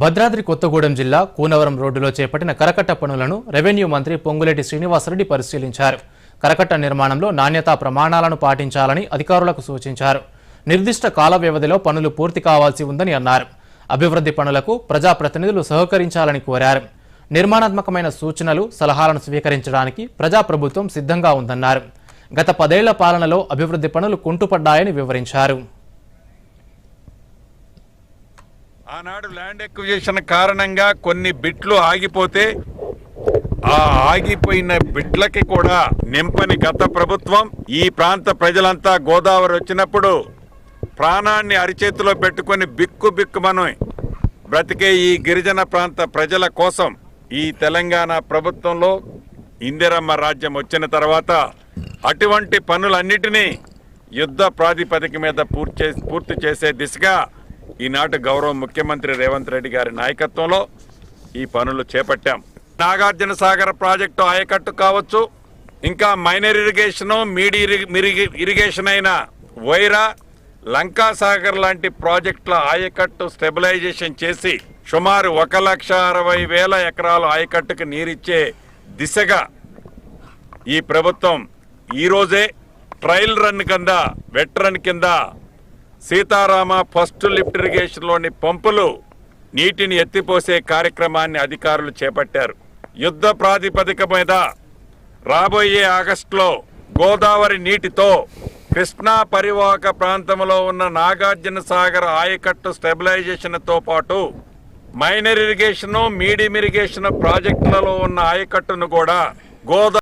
భద్రాద్రి కొత్తగూడెం జిల్లా కూనవరం రోడ్డులో చేపట్టిన కరకట్ట పనులను రెవెన్యూ మంత్రి పొంగులేటి శ్రీనివాసరెడ్డి పరిశీలించారు. కరకట్ట నిర్మాణంలో నాణ్యతా ప్రమాణాలను పాటించాలని అధికారులకు సూచించారు. నిర్దిష్ట కాల వ్యవధిలో పనులు పూర్తి కావాల్సి ఉందని అన్నారు. అభివృద్ధి పనులకు ప్రజాప్రతినిధులు సహకరించాలని కోరారు. నిర్మాణాత్మకమైన సూచనలు సలహాలను స్వీకరించడానికి ప్రజాప్రభుత్వం సిద్ధంగా ఉందన్నారు. గత పదేళ్ళ పాలనలో అభివృద్ధి పనులు కుంటుపడ్డాయని వివరించారు. ఆనాడు ల్యాండ్ ఎక్విజిషన్ కారణంగా కొన్ని బిట్లు ఆగిపోతే ఆ ఆగిపోయిన బిట్లకి కూడా నింపని గత ప్రభుత్వం ఈ ప్రాంత ప్రజలంతా గోదావరి వచ్చినప్పుడు ప్రాణాన్ని అరిచేతిలో పెట్టుకొని బిక్కు బిక్కుమను బ్రతికే ఈ గిరిజన ప్రాంత ప్రజల కోసం ఈ తెలంగాణ ప్రభుత్వంలో ఇందిరమ్మ రాజ్యం వచ్చిన తర్వాత అటువంటి పనులన్నిటినీ యుద్ధ ప్రాతిపదిక మీద పూర్తి చే- పూర్తి చేసే దిశగా ఈనాటి గౌరవ ముఖ్యమంత్రి రేవంత్ రెడ్డి గారి నాయకత్వంలో ఈ పనులు చేపట్టాం. నాగార్జున సాగర్ ప్రాజెక్టు ఆయకట్టు కావచ్చు ఇంకా మైనర్ ఇరిగేషను మీడి ఇరి- ఇరిగేషన్ అయిన వైరా లంకా సాగర్ లాంటి ప్రాజెక్టుల ఆయకట్టు స్టెబిలైజేషన్ చేసి సుమారు ఒక లక్ష అరవై వేల ఎకరాలు ఆయకట్టుకు నీరిచ్చే దిశగా ఈ ప్రభుత్వం ఈరోజే ట్రయల్ రన్ కింద వెట్ రన్ కింద సీతారామ ఫస్ట్ లిఫ్ట్ ఇరిగేషన్లోని పంపులు నీటిని ఎత్తిపోసే కార్యక్రమాన్ని అధికారులు చేపట్టారు. యుద్ధ ప్రాతిపదిక మీద రాబోయే ఆగస్టులో గోదావరి నీటితో కృష్ణా పరివాహక ప్రాంతంలో ఉన్న నాగార్జున సాగర్ ఆయకట్టు స్టెబిలైజేషన్తో పాటు మైనర్ ఇరిగేషన్ మీడియం ఇరిగేషన్ ప్రాజెక్టులలో ఉన్న ఆయకట్టును కూడా గోదా